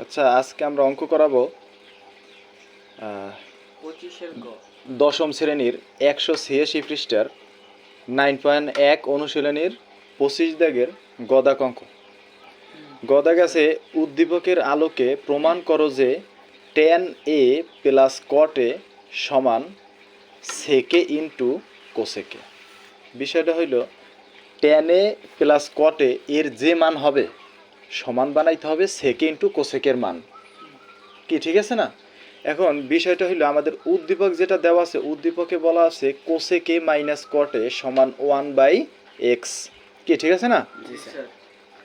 আচ্ছা আজকে আমরা অঙ্ক করাবো দশম শ্রেণির একশো ছিয়াশি পৃষ্ঠার নাইন পয়েন্ট এক অনুশীলনীর পঁচিশ দাগের গদাক অঙ্ক। গদা গাছে উদ্দীপকের আলোকে প্রমাণ করো যে টেন এ প্লাস কটে সমান সেকে ইন্টু কোসেকে বিষয়টা হইল টেন এ প্লাস কটে এর যে মান হবে সমান বানাইতে হবে সেকে ইন্টু কোসেকের মান। কি ঠিক আছে না? এখন বিষয়টা হইল আমাদের উদ্দীপক যেটা দেওয়া আছে উদ্দীপকে বলা আছে কোসেকে মাইনাস কটে সমান ওয়ান বাই এক্স কি ঠিক আছে না?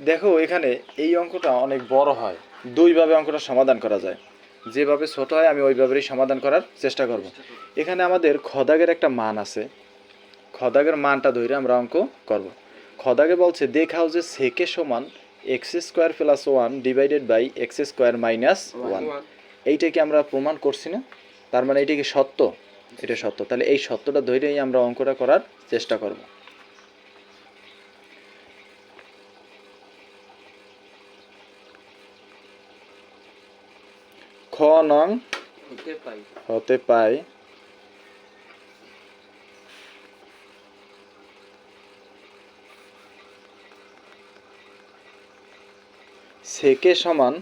দেখো এখানে এই অঙ্কটা অনেক বড় হয়। দুইভাবে অঙ্কটা সমাধান করা যায়। যেভাবে ছোট হয় আমি ওইভাবেই সমাধান করার চেষ্টা করব। এখানে আমাদের খদাগের একটা মান আছে। খদাগের মানটা ধরে আমরা অঙ্ক করব। খদাগে বলছে দেখাও যে সেকে সমান x square plus one divided by x square minus one. এইটা কি আমরা প্রমাণ করছি না তার মানে এইটা কি সত্য? এটা সত্য। তাহলে এই সত্যটা ধরেই আমরা অঙ্কটা করার চেষ্টা করব। খ নং হতে পাই। সেকে সমান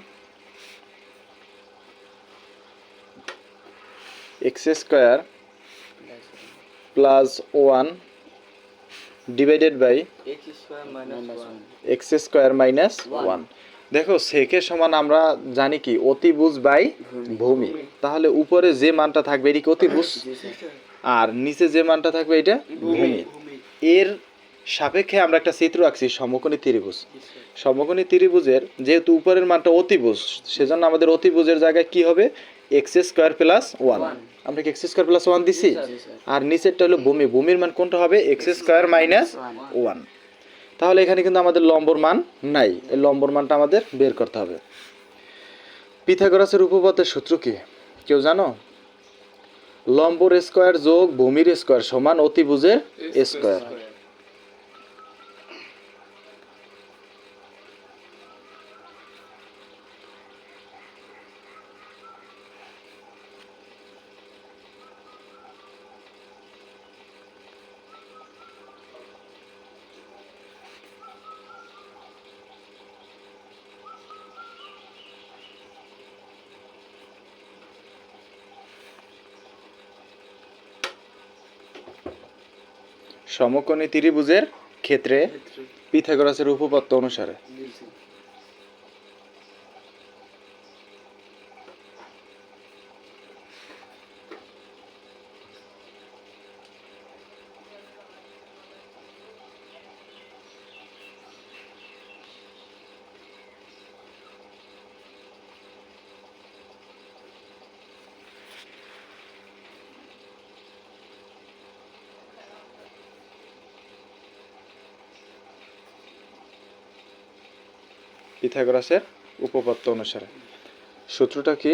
x square plus one divided by x square minus one দেখো সেকে সমান আমরা জানি কি অতিভুজ বাই ভূমি। তাহলে উপরে যে মানটা থাকবে এটি কি অতিভুজ? আর নিচে যে মানটা থাকবে এটা ভূমি। এর সাপেক্ষে আমরা একটা চিত্র আঁকছি সমকোণী ত্রিভুজ। সমকোণী ত্রিভুজের যেহেতু উপরের মানটা অতিভুজ সেজন্য আমাদের অতিভুজের জায়গায় কি হবে? এক্স স্কোয়ার প্লাস ওয়ান আমরা কি এক্স স্কোয়ার প্লাস ওয়ান দিছি? আর নিচেরটা হলো ভূমি। ভূমির মান কোনটা হবে? এক্স স্কোয়ার মাইনাস ওয়ান তাহলে এখানে কিন্তু আমাদের লম্বর মান নাই। এই লম্বর মানটা আমাদের বের করতে হবে। পিথাগোরাসের উপপাদ্যের সূত্র কি? কেউ জানো? লম্বর স্কোয়ার যোগ ভূমির স্কোয়ার সমান অতিভুজের স্কোয়ার সমকোণী ত্রিভুজের ক্ষেত্রে পিথাগোরাসের উপপাদ্য অনুসারে। পিথাগোরাসের উপপাদ্য অনুসারে। সূত্রটা কি?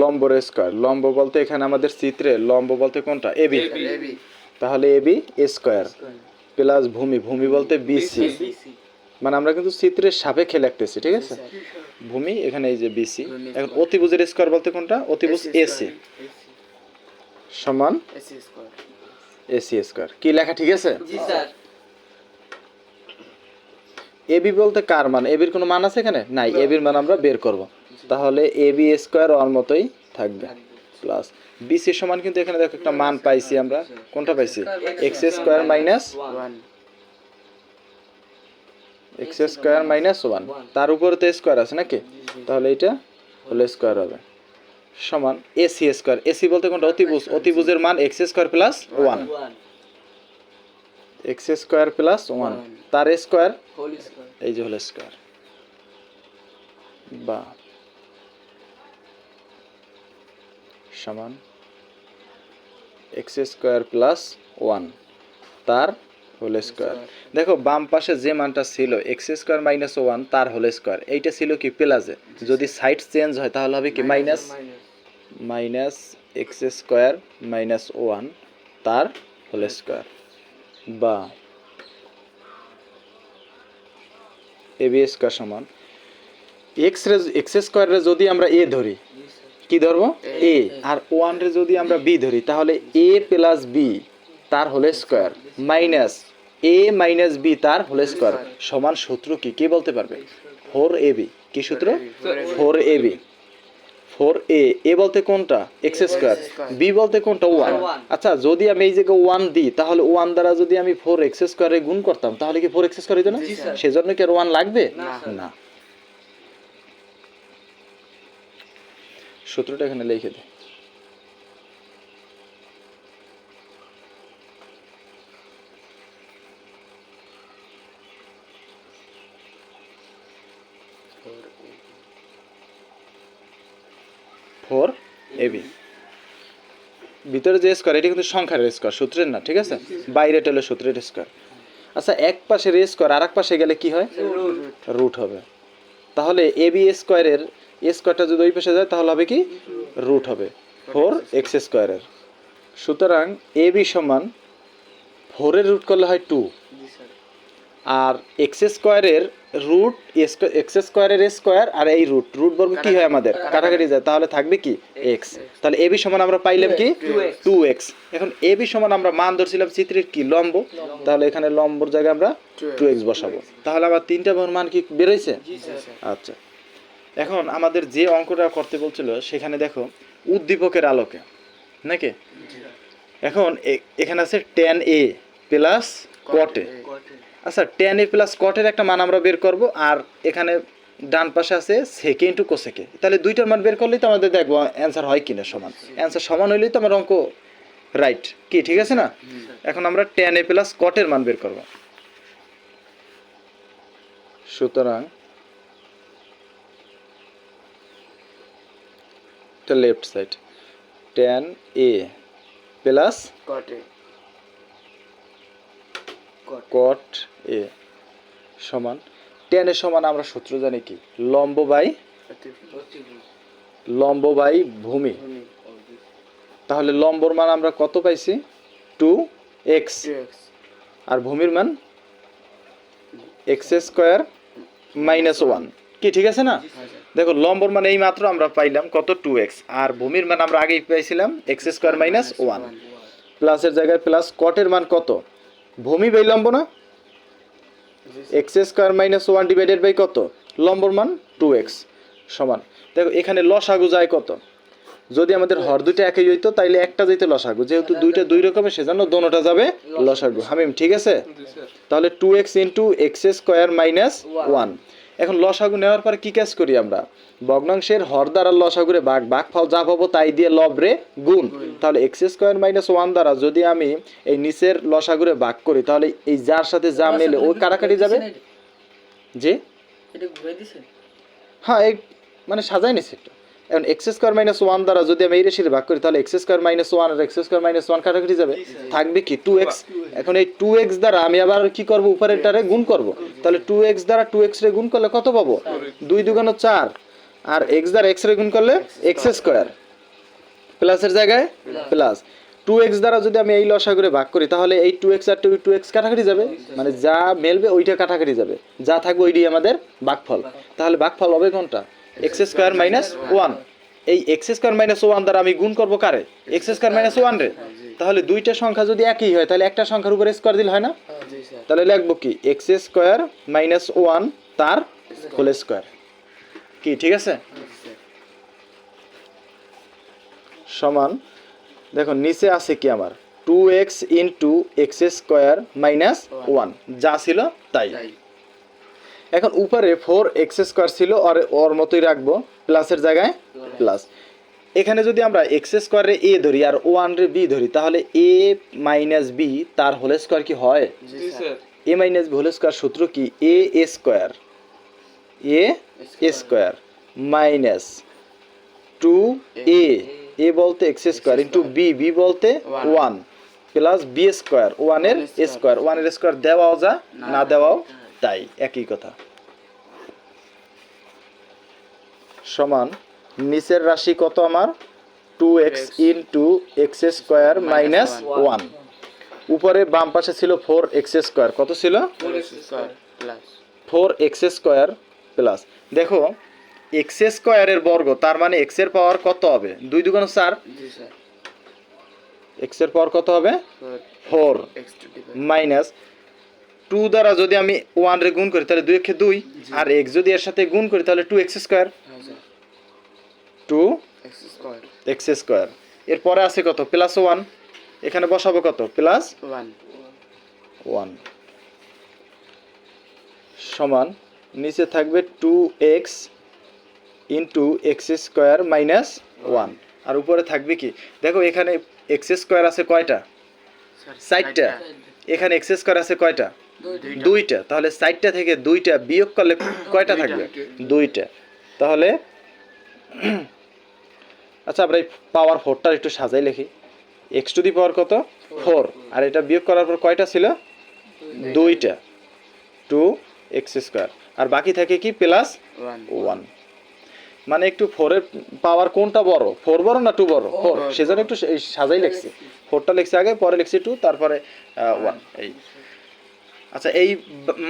লম্বর স্কোয়ার। লম্ব বলতে এখানে আমাদের চিত্রে লম্ব বলতে কোনটা? এবি তাহলে এবি স্কোয়ার প্লাস ভূমি। ভূমি বলতে বিসি মানে আমরা কিন্তু চিত্রের সাপেক্ষে লিখতেছি ঠিক আছে? ভূমি এখানে এই যে বিসি এখন অতিভুজের স্কোয়ার বলতে কোনটা? অতিভুজ এসি সমান এসি স্কোয়ার। AC square. কি লেখা ঠিক আছে? জি স্যার। এবি বলতে কার মান? এবির কোনো মান আছে এখানে? নাই। এবির মান আমরা বের করব। তাহলে এবি স্কোয়ার ওর মতোই থাকবে। প্লাস বিসি সমান কিন্তু এখানে দেখো একটা মান পাইছি আমরা। কোনটা পাইছি? X square minus x square minus one তার উপরে তো স্কোয়ার আছে নাকি? তাহলে এটা হলে স্কোয়ার হবে। সমান এসি স্কোয়ার এসি বলতে কোনটা? অতিভুজ। অতিভুজের মান x square plus one x square plus one তার স্কোয়ার এই যে হলো স্কোয়ার বা সমান এক্স স্কোয়ার প্লাস ওয়ান তার হোল স্কোয়ার দেখো বাম পাশে যে মানটা ছিল এক্স স্কোয়ার মাইনাস ওয়ান তার হোল স্কোয়ার এইটা ছিল কি প্লাসে। যদি সাইড চেঞ্জ হয় তাহলে হবে কি minus minus x square minus one তার হোল স্কোয়ার বা এ বি স্কোয়ার সমান। এক্স রে এক্স স্কোয়ারে যদি আমরা এ ধরি কি ধরবো? এ আর ওয়ান রে যদি আমরা বি ধরি তাহলে এ প্লাস বি তার whole square minus a minus b তার হোল স্কোয়ার সমান সূত্র কি? কে বলতে পারবে? ফোর এ বি কি সূত্র? Four a b four a a বলতে কোনটা? এক্স স্কোয়ার বি বলতে কোনটা? ওয়ান। আচ্ছা যদি আমি এই জায়গায় ওয়ান দিই তাহলে ওয়ান দ্বারা যদি আমি ফোর এক্স স্কোয়ারে গুণ করতাম তাহলে কি ফোর এক্স স্কোয়ার হইতো না। সেজন্য কি আর ওয়ান লাগবে? না, সূত্রটা এখানে লিখে দে ফোর এবি ভিতরে যে স্কোয়ার এটি কিন্তু সংখ্যার স্কোয়ার সূত্রের না, ঠিক আছে? বাইরে হলো সূত্রের স্কোয়ার আচ্ছা এক পাশের স্কোয়ার আর এক পাশে গেলে কি হয়? রুট হবে। তাহলে এ বি স্কোয়ারের এ স্কোয়ারটা যদি ওই পাশে যায়, তাহলে হবে কি? রুট হবে। ফোর এক্স স্কোয়ারের সুতরাং এ বি সমান ফোরের রুট করলে হয় টু আর এক্স স্কোয়ারের রুট এক্স স্কোয়ারের স্কোয়ার আর এই রুট রুট বর্গ কি হয় আমাদের? কাটাকাটি। যায় তাহলে থাকবে কি? এক্স তাহলে এবি সমান আমরা পাইলাম কি? টু এক্স এখন এবি সমান আমরা মান ধরছিলাম চিত্রের কি? লম্ব। তাহলে এখানে লম্বর জায়গায় আমরা টু এক্স বসাবো। তাহলে আবার তিনটা বর্ণ মান কি বেরোইছে? আচ্ছা। এখন আমাদের যে অঙ্কটা করতে বলছিল সেখানে দেখো উদ্দীপকের আলোকে নাকি? এখন এখানে আছে টেন এ প্লাস কটে আচ্ছা টেন এ প্লাস কটের একটা মান আমরা বের করব, আর এখানে ডান পাশে আছে সেকে ইন্টু কোসেকে তাহলে দুইটার মান বের করলেই তো আমাদের দেখব অ্যান্সার হয় কিনা সমান। অ্যান্সার সমান হইলেই তো আমার অঙ্ক রাইট কি, ঠিক আছে না? এখন আমরা টেন এ প্লাস কটের মান বের করব। সুতরাং left side ten A plus কটে কট। এ সমান। টেন এর সমান আমরা সূত্র জানি কি? লম্ব বাই লম্ব বাই ভূমি। ভূমি তাহলে লম্বর মান আমরা কত পাইছি? Two x. আর ভূমির মান? X square minus one. কি ঠিক আছে না? দেখো লম্বর মান এই মাত্র আমরা পাইলাম কত? Two x. আর ভূমির মান আমরা আগেই পাইছিলাম এক্স স্কোয়ার মাইনাস ওয়ান। প্লাসের জায়গায় প্লাস কটের মান কত? ভূমি বাই লম্ব না? X square minus one divided by কত? লম্বর মান টু এক্স সমান। দেখো এখানে লসাগু যায় কত? যদি আমাদের হর দুইটা একই হইতো তাইলে একটা যাইতে লসাগু। যেহেতু দুইটা দুই রকমের সেজন্য দোনোটা যাবে লসাগু। হামিম ঠিক আছে? তাহলে two x into x square minus one এখন লসাগু নেওয়ার পরে কী কাজ করি আমরা? ভগ্নাংশের হর দ্বারা লসাগুরে বাঘ বাঘ ফল যা পাবো তাই দিয়ে লবরে গুণ। তাহলে এক্স স্কোয়ার মাইনাস ওয়ান দ্বারা যদি আমি এই নিচের লসাগুরে বাঘ করি তাহলে এই যার সাথে যা মেলে ওই কাটাকাটি যাবে? যে হ্যাঁ এই মানে সাজাই নিছে একটু। এখন এক্স স্কোয়ার মাইনাস ওয়ান দ্বারা যদি আমি এই রেশিতে ভাগ করি, তাহলে এক্স স্কোয়ার মাইনাস ওয়ান আর এক্স স্কোয়ার মাইনাস ওয়ান কাটাকাটি যাবে। থাকবে কি? টু এক্স এখন এই টু এক্স দ্বারা আমি আবার কি করব? উপরেরটারে গুণ করব। তাহলে টু এক্স দ্বারা টু এক্স রে গুণ করলে কত পাবো? দুই দুগানো চার। আর এক্স দ্বারা এক্স রে গুণ করলে এক্স স্কোয়ার। প্লাসের জায়গায় প্লাস টু এক্স দ্বারা যদি আমি এই লসা করে ভাগ করি, তাহলে এই টু এক্স আর টু টু এক্স কাটাকাটি যাবে। মানে যা মেলবে ওইটা কাটাকাটি যাবে। যা থাকবে ওইটাই আমাদের ভাগফল। তাহলে ভাগফল হবে কোনটা? X square minus one. এই এক্স স্কোয়ার মাইনাস ওয়ান দ্বারা আমি গুণ করব কারে? এক্স স্কোয়ার মাইনাস ওয়ান রে? তাহলে দুইটা সংখ্যা যদি একই হয় তাহলে একটা সংখ্যার উপরে স্কোয়ার দিলে হয় না? তাহলে লিখব কি? এক্স স্কোয়ার মাইনাস ওয়ান তার হোল স্কোয়ার কি ঠিক আছে? সমান দেখো নিচে আছে কি আমার? Two x into x square minus one যা ছিল তাই। তাই। এখন উপরে ফোর এক্স স্কোয়ার ছিল আর ওর মতোই রাখব প্লাসের জায়গায় প্লাস এখানে যদি আমরা এক্স স্কোয়ারে এ ধরি আর ওয়ান রে বি ধরি তাহলে এ মাইনাস বি তার হোল স্কোয়ার কি হয়? জি sir a minus b whole square সূত্র কি? A a square a square minus two a a বলতে x square into b b বলতে ওয়ান প্লাস বি স্কোয়ার ওয়ানের স্কোয়ার ওয়ানের স্কোয়ার দেওয়াও যা না দেওয়াও তাই একই কথা। সমান নিচের রাশি কত আমার? Two x in two x square minus one উপরে বাম পাশে ছিল ফোর এক্স স্কোয়ার কত ছিল? ফোর এক্স স্কোয়ার প্লাস দেখো এক্স স্কোয়ারের বর্গ তার মানে এক্সের পাওয়ার কত হবে? দুই দুগুণ চার। স্যার। এক্সের পাওয়ার কত হবে? ফোর মাইনাস টু দ্বারা যদি আমি ওয়ান রে গুণ করি তাহলে দুই একে দুই। আর এক্স যদি এর সাথে গুণ করি তাহলে two x square two x square এরপরে আছে কত? প্লাস ওয়ান এখানে বসাবো কত? প্লাস ওয়ান ওয়ান সমান নিচে থাকবে two x into x square minus one আর উপরে থাকবে কি? দেখো এখানে এক্স স্কোয়ার আছে কয়টা? ষাটটা এখানে এক্স স্কোয়ার আছে কয়টা? দুইটা। তাহলে ষাটটা থেকে দুইটা বিয়োগ করলে কয়টা থাকবে? দুইটা। তাহলে আচ্ছা আমরা এই পাওয়ার ফোরটার একটু সাজাই লিখি। এক্স টু দি পাওয়ার কত? ফোর আর এটা বিয়োগ করার পর কয়টা ছিল? দুইটা। টু এক্স স্কোয়ার আর বাকি থাকে কি? প্লাস ওয়ান মানে একটু ফোরের পাওয়ার কোনটা বড়? ফোর বড় না টু বড়? ফোর সেজন্য একটু সাজাই লিখছি। ফোরটা লিখছি আগে পরে লিখছি টু তারপরে ওয়ান এই। আচ্ছা এই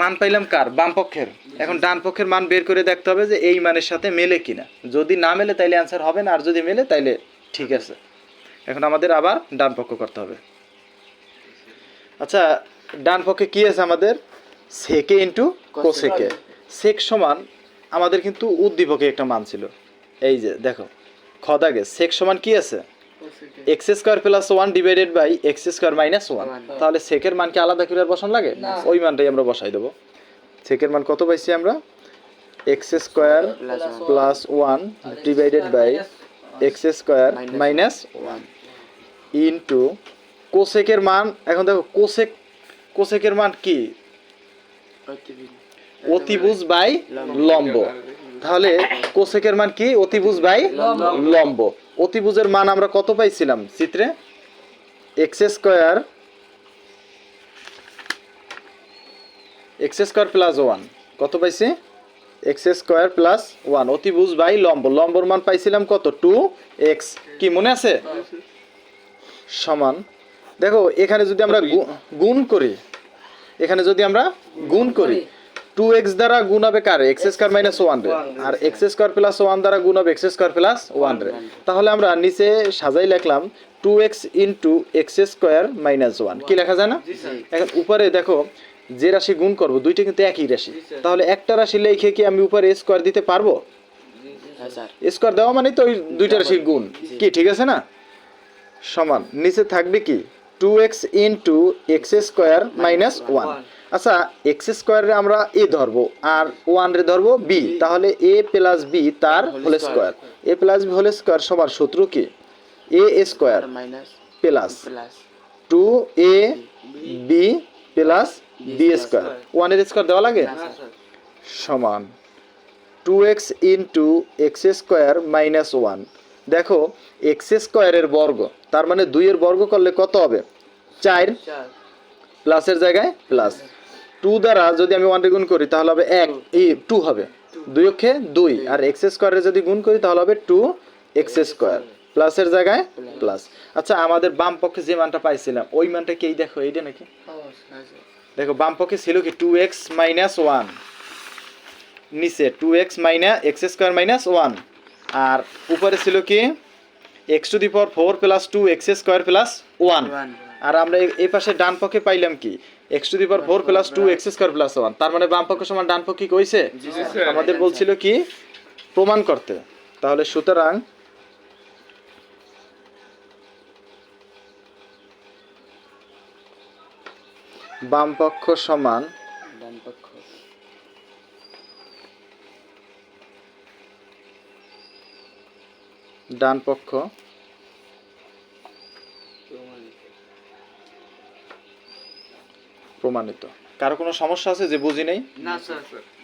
মান পাইলাম কার? বাম পক্ষের। এখন ডান পক্ষের মান বের করে দেখতে হবে যে এই মানের সাথে মেলে কিনা। যদি না মেলে, তাইলে অ্যান্সার হবে না, আর যদি মেলে, তাইলে ঠিক আছে। এখন আমাদের আবার ডান পক্ষ করতে হবে। আচ্ছা ডান পক্ষে কি আছে আমাদের? সেকে ইন্টু কোসেকে। সেক সমান আমাদের কিন্তু উদ্দীপকে একটা মান ছিল। এই যে, দেখো খদাগে সেক সমান কি আছে? X square plus one divided by x square minus one তাহলে সেকের মান কি আলাদা করে আর বসান লাগে? ওই মানটাই আমরা বসাই দেবো। সেকের মান কত পাইছি আমরা? X square plus one divided by x square minus one into কোসেকের মান এখন দেখো কোসেক কোসেকের মান কি? অতিভুজ বাই লম্ব। তাহলে কোসেকের মান কি? অতিভুজ বাই লম্ব। অতিভুজের মান আমরা কত পাইছিলাম, চিত্রে? X square x square plus one. কত পাইছি? X square plus one. অতিভুজ বাই লম্ব। লম্বর মান পাইছিলাম কত? Two x. কি মনে আছে? সমান। দেখো, এখানে যদি আমরা গুণ করি, এখানে যদি আমরা গুণ করি টু এক্স দ্বারা গুণ হবে কার? এক্স স্কোয়ার মাইনাস ওয়ান রে। আর এক্স স্কোয়ার প্লাস ওয়ান দ্বারা গুণ হবে এক্স স্কোয়ার প্লাস ওয়ান রে। তাহলে আমরা নিচে সাজাই লিখলাম two x into x square minus one কি লেখা যায় না? এখন উপরে দেখো যে রাশি গুণ করব দুইটা কিন্তু একই রাশি। তাহলে একটা রাশি লিখে কি আমি উপরে স্কোয়ার দিতে পারব? হ্যাঁ স্কোয়ার দেওয়া মানে তো ওই দুইটা রাশির গুণ। কি ঠিক আছে না? সমান। নিচে থাকবে কি? Two x into x square minus one আচ্ছা এক্স স্কোয়ারে আমরা এ ধরবো আর ওয়ান রে ধরবো বি তাহলে এ প্লাস বি তার whole square a plus b whole square সবার শত্রু কি? A square minus plus two a b plus b square ওয়ানের স্কোয়ার দেওয়া লাগে? সমান। Two x into x square minus one দেখো এক্স স্কোয়ারের বর্গ তার মানে দুইয়ের বর্গ করলে কত হবে? চার। প্লাসের জায়গায় প্লাস টু দ্বারা যদি আমি ওয়ান গুণ করি তাহলে হবে এক টু হবে। দুই অক্ষে দুই আর এক্স স্কোয়ারে যদি গুণ করি তাহলে হবে টু এক্স স্কোয়ার প্লাসের জায়গায় প্লাস আচ্ছা আমাদের বাম পক্ষে যে মানটা পাইছিলাম ওই মানটা কি দেখো এইটা নাকি? দেখো বাম পক্ষে ছিল কি টু এক্স মাইনাস ওয়ান নিচে two x minus x square minus one আর উপরে ছিল কি? X to the power four plus two x square plus one আর আমরা এই পাশে ডান পক্ষে পাইলাম কি? X to the power four plus two x square plus one তার মানে বাম পক্ষ সমান ডান পক্ষে কইছে? আমাদের বলছিল কি প্রমাণ করতে। তাহলে সুতরাং বাম পক্ষ সমান ডান পক্ষ। ডান পক্ষ প্রমাণিত। কারও কোনো সমস্যা আছে যে বুঝি নেই? না স্যার।